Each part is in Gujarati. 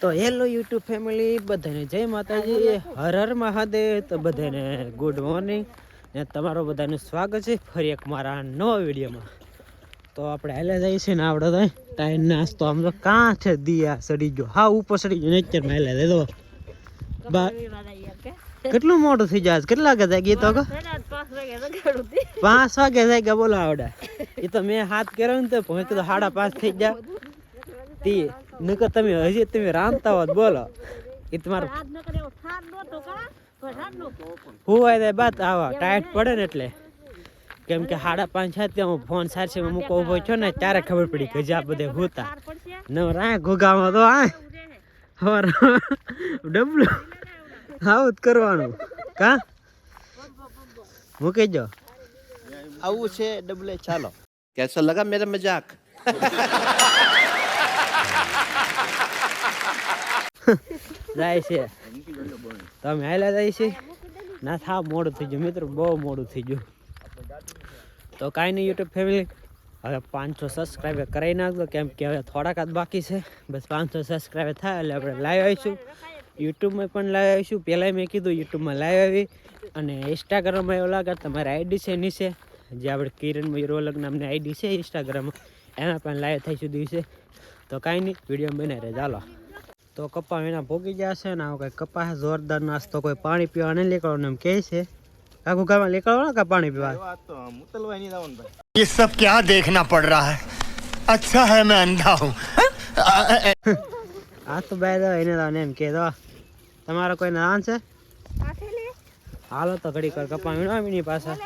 તો હેલો યુટ્યુબ ફેમિલી બધાને જય માતાજી હર હર મહાદેવ તો બધાને ગુડ મોર્નિંગ. ને તમારું બધાનું સ્વાગત છે ફરી એક મારા નવા વિડીયોમાં. તો આપણે હાલે જઈએ છીએ ને આપણે તો ટાઈમ નાસ્તો આમ તો કાં છે દિયા સડી ગયો. હા ઉપર સડી ગયો નેચરમાં હાલે દે કેટલું મોટું થઈ જાય કેટલા વાગે જાય? ગીતો પાંચ વાગે જાય કે બોલો આવડે. એ તો મેં હાથ કર્યો ને તો પહોંચ તો સાડા પાંચ થઈ ગયા. તી નકર તમે હજી તમે રાંધતા હોત બોલો. એ તમારું હુવાય દે બાત આવા ટાઈટ પડે ને એટલે. કેમ કે સાડા પાંચ છે ત્યાં હું ફોન સારસે મૂકો ઊભો છો ને ત્યારે ખબર પડી કે જ્યાં બધે હોતા. ન રાય ઘોઘામાં તો આ હવાર ડબલું. આવું જ કરવાનું. કા? મૂકી જો આવું છે ડબલે ચાલો કેસો લગા મેરા મજાક જાય છે તમે હાલ્યા જાય છે ના થા મોડું થઈ ગયું મિત્રો બહુ મોડું થઈ ગયું તો કાંઈ નહીં યુટ્યુબ ફેમિલી હવે પાંચસો સબસ્ક્રાઈબર કરાવી નાખજો કેમ કે હવે થોડાક જ બાકી છે. બસ પાંચસો સબસ્ક્રાઈબર થાય એટલે આપણે લાઈવ આવીશું. યુટ્યુબમાં પણ લાઈવ આવીશું પહેલાંય મેં કીધું યુટ્યુબમાં લાઈવ આવી અને ઇન્સ્ટાગ્રામમાં એવું લાગે તમારી આઈડી છે નીચે જે આપણે કિરણ મયુર ઓલગ નામની આઈડી છે ઇન્સ્ટાગ્રામમાં એમાં પણ લાઈવ થઈશું દિવસે તો કાંઈ નહીં વિડીયો બને રહે ચાલો તો કપા એના ભોગી ગયા છે ને આવો કંઈ કપા છે જોરદાર નાસ્તો કોઈ પાણી પીવા નહીં નીકળવાનું એમ કહે છે કાકુ ઘરમાં નીકળવાનું કે પાણી પીવા ये सब क्या देखना पड़ रहा है अच्छा है मैं अंधा हूँ આ તો બે દો એને દો એમ કે દો તમારો કોઈ નામ છે? હાલો તો ઘડી કર કપા વીણો વીણી પાછા.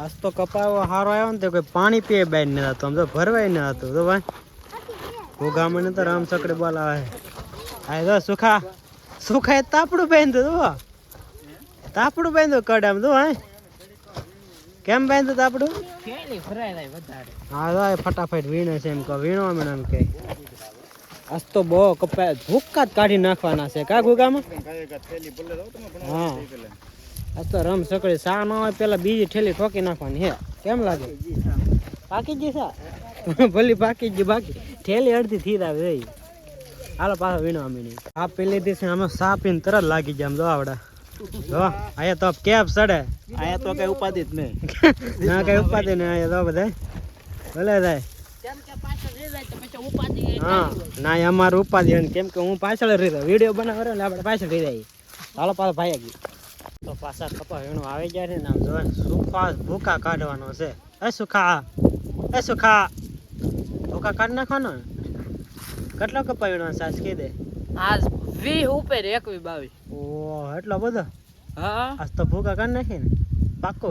આજ તો કપાવો હારો આવ્યો ને તો કોઈ પાણી પીએ બેન ને તો આમ તો ભરવાય ને હતું તો ભાઈ. ભોગામણ તો રામ સકડે બોલાવે. આ તો સુખા સુખા તાપડું બાંધ્યું તો તાપડું બાંધ્યું કડ આમ તો હા કેમ બાંધ્યું તાપડું? હા તો ફટાફટ વીણે છે એમ કહો વીણો મને એમ કે આજ તો બહુ કપાય. ભૂક્કા જ કાઢી નાખવાના છે. કા ગુગામાં? હા. આજ તો રમ સકડી સા ન હોય પેલા બીજી ઠેલી ઠોકી નાખવાની. હે કેમ લાગે? પાકી ગઈ સા ભલી પાકી ગઈ બાકી. ઠેલી અડધી થી આવે રહી. હાલો પાછો વીણો અમીની આ પેલી દિવસે આમાં સા પીને તરત લાગી જાય આમ જો આવડા. જો આયા તો કેપ ચડે આયા તો કઈ ઉપાધિ જ નહીં. ના કઈ ઉપાધિ નહીં. અહીંયા તો બધા ભલે થાય હા ના એ અમારે ઉપાધિ ને કેમ કે હું પાછળ રહી રહ્યો. વીડિયો રહ્યો ને આપણે પાછળ રહી ચાલો પાછો ભાઈ ગઈ તો પાછા કપા વીણું આવી જાય છે ને આમ જોવા સુખા ભૂકા કાઢવાનો છે. એ સુખા એ સુખા. ભૂકા કાઢ નાખવાનો કેટલો કપા વીણવાનો સાસ કહી દે. આજ વી ઉપર એકવી બાવીસ. ઓ એટલો બધો? હા. આજ તો ભૂકા કાઢ નાખી ને. પાક્કો?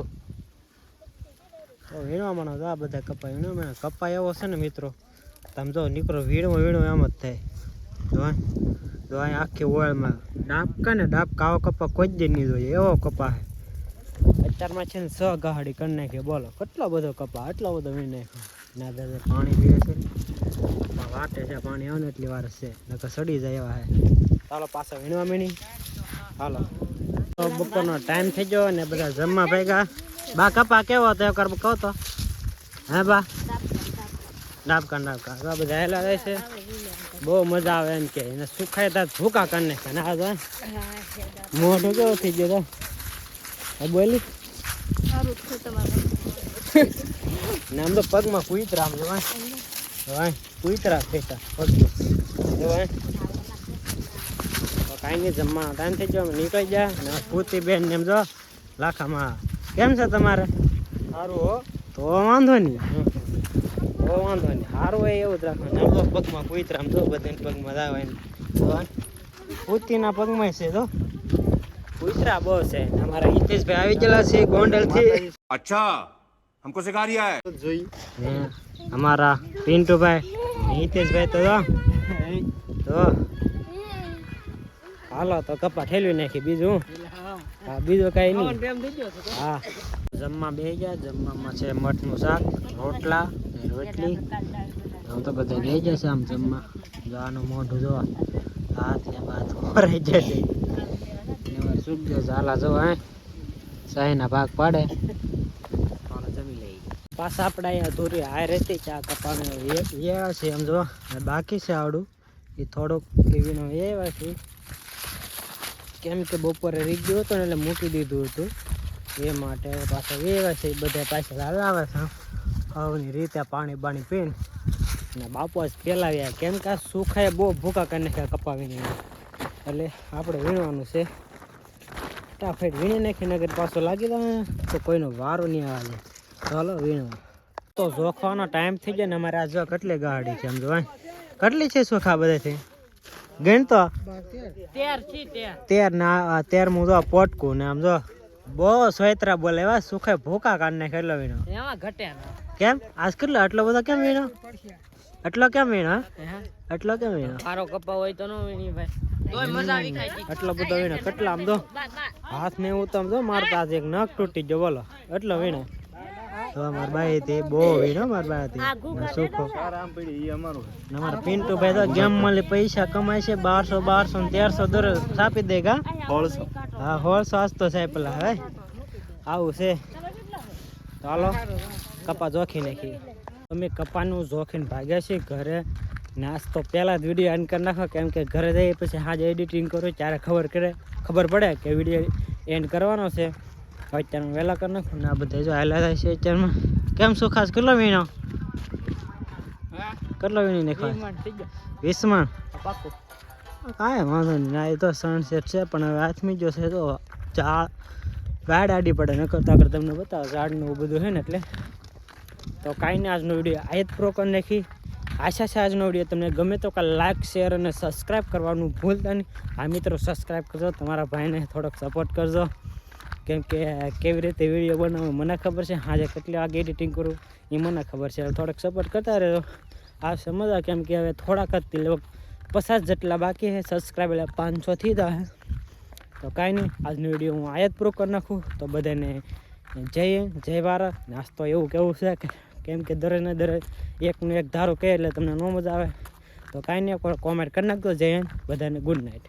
તો વીણવા માંડો આ બધા કપા વીણવા માંડો કપા એવો છે ને મિત્રો. તમે જો નીકળો, વીણો વીણો એમ જ થાય. જોવા આ- જો અહીં આખી ઓળમાં ડાબકા ને ડાબકા આવો કપા કોઈ જ નહીં જોઈએ, એવો કપા છે. અત્યારમાં છે ને સ ગાહડી કરી નાખી, બોલો, કેટલો બધો કપા એટલો બધો વીણ નાખ્યો. ના, દાદા, પાણી પીએ છે વાટે છે, પાણી આવે ને એટલી વાર છે, નકર સડી જાય એવા છે. ચાલો, પાછા વીણવા મીણી. હાલો. તો બપોરનો ટાઈમ થઈ ગયો ને બધા જમવા ભેગા. બા, કપા કેવો હતો, એક કહો તો. હે, બા. ડાબકા ડાબકા આ બધા હેલા રહે છે. બહુ મજા આવે એમ કે. એને સુખાય તા ભૂકા કરી નાખે ને આ જાય મોઢું કેવો થઈ ગયો તો? બોલી. ને આમ તો પગમાં કુતરા આમ જોવાય. જોવાય. કુઈતરા થઈતા પગમાં. જોવાય. કાંઈ નહીં જમવા ટાઈમ થઈ ગયો નીકળી જાય અને પૂતી બેન ને એમ જો લાખામાં. કેમ છે તમારે? સારું હો. તો વાંધો નહીં. તો વાંધો નહીં સારું હોય એવું જ રાખવાનું આમ તો પગમાં કુઈતરા આમ જો બધાને પગમાં જ આવે ને પૂતીના પગમાં છે તો કુઈતરા બહુ છે ને અમારા હિતેશભાઈ આવી ગયેલા છે ગોંડલથી अच्छा हमको सिखा रिया है જોઈ ને અમારા પિન્ટુભાઈ હિતેશભાઈ તો જો તો હાલો તો કપા ઠેલવી નાખી બીજું હા બીજું કઈ નહીં હા જમવા બે ગયા જમવામાં છે મઠનું શાક રોટલા ને રોટલી. આમ તો બધા રહી જશે આમ જમવા. જવાનું મોઢું જોવા. હાથ ને બાથ રહી જશે. સુખ સૂકજો ઝાલા જો, હે. સાહીના ભાગ પાડે. જમી લઈ પાછા આપણે અહીંયા ધોરી હાય રહેતી ચા કપાને એવા છે એમ જો. બાકી છે આવડું એ થોડોક એવીનો એવા છે. કેમ કે બપોરે રીત ગયો હતો ને એટલે મૂકી દીધું હતું. એ માટે પાછા એવા છે. બધા પાછા હલાવે છે. આવની રીતે પાણી બાણી પીને અને બાપુ જ ફેલાવ્યા. કેમ કે આ સુખાએ બહુ ભૂકા કરી નાખ્યા કપાવીને. એટલે આપણે વીણવાનું છે. ફટાફટ વીણી નાખીને અગર પાછો લાગી દઉં તો કોઈનો વારો નહીં આવે. ચાલો વીણવા. તો જોખવાનો ટાઈમ થઈ જાય ને અમારે આ જો કેટલી ગાડી છે આમ જો કેટલી છે સુખા બધાથી? ગણતો? તેર ના તેર તેરમું જો પોટકું ને આમ જો. બહુ સોયત્રા બોલે એવા સુખે ભૂકા કાઢ નાખે એટલો વીણો. એમાં ઘટ્યા કેમ? આજ કેટલો આટલો બધો કેમ વીણો? એટલો કેમ વીણો આટલો એટલો કેમ વીણો? સારો કપા હોય તો નો વીણી ભાઈ. તી. એટલો બધો વીણો કેટલા આમ જો હાથ ને એવું તો આમ જો મારતા આજે એક નખ તૂટી ગયો બોલો. એટલો વીણો. તો મારા બાઈ તે બહુ વીણો મારા બાઈ સુખો. અમારા. પિન્ટુ ભાઈ તો ગેમમાં પૈસા કમાય છે બારસો બારસો ને તેરસો દર છાપી દે ગા હા હોળસો આસતો સાહેબ પેલા હવે આવું છે. ચાલો કપા જોખી નાખી. અમે કપાનું જોખીને ભાગ્યા છીએ ઘરે. નાસ્તો પહેલા જ વીડિયો એન્ડ કરી નાખો કેમ કે ઘરે જઈએ પછી હાજ એડિટિંગ કરું ત્યારે ખબર કરે ખબર પડે કે વીડિયો એન્ડ કરવાનો છે. અત્યારમાં વહેલા કરી નાખું ને આ બધા જો હાલા થાય છે અત્યારમાં. કેમ શું ખાસ? કેટલો વીણો? કેટલો વીણી નાખો વીસમાં કાંઈ વાંધો નહીં. ના એ તો સનસેટ છે પણ હવે હાથમી જો છે તો ઝાડ ગાડ આડી પડે ન કરતા આગળ તમને બતાવો ઝાડનું એવું બધું છે ને એટલે. તો કાંઈ નહીં આજનો વીડિયો આ જ પ્રો કરી નાખી. આશા છે આજનો વીડિયો તમને ગમે તો કાંઈ લાઇક શેર અને સબસ્ક્રાઈબ કરવાનું ભૂલતા નહીં. આ મિત્રો સબસ્ક્રાઈબ કરજો તમારા ભાઈને થોડોક સપોર્ટ કરજો. કેમ કે કેવી રીતે વીડિયો બનાવવો મને ખબર છે. હાજે કેટલી વાગે એડિટિંગ કરું એ મને ખબર છે. થોડોક સપોર્ટ કરતા રહેજો. આ સમજવા કેમ કે હવે થોડાક જ લગભગ પચાસ જેટલા બાકી છે. સબસ્ક્રાઈબ એટલે પાંચસો થઈ જાય તો કાંઈ નહીં આજનો વીડિયો હું આયાત પૂરો કરી નાખું. તો બધાને જય હિન્દ, જય ભારત. નાસ્તો એવું કેવું છે કે કેમ કે દરેક ને દરેક એકનું એક ધારો કહે એટલે તમને ન મજા આવે. તો કાંઈ નહીં કોમેન્ટ કરી નાખજો. જય હિન્દ બધાને ગુડ નાઇટ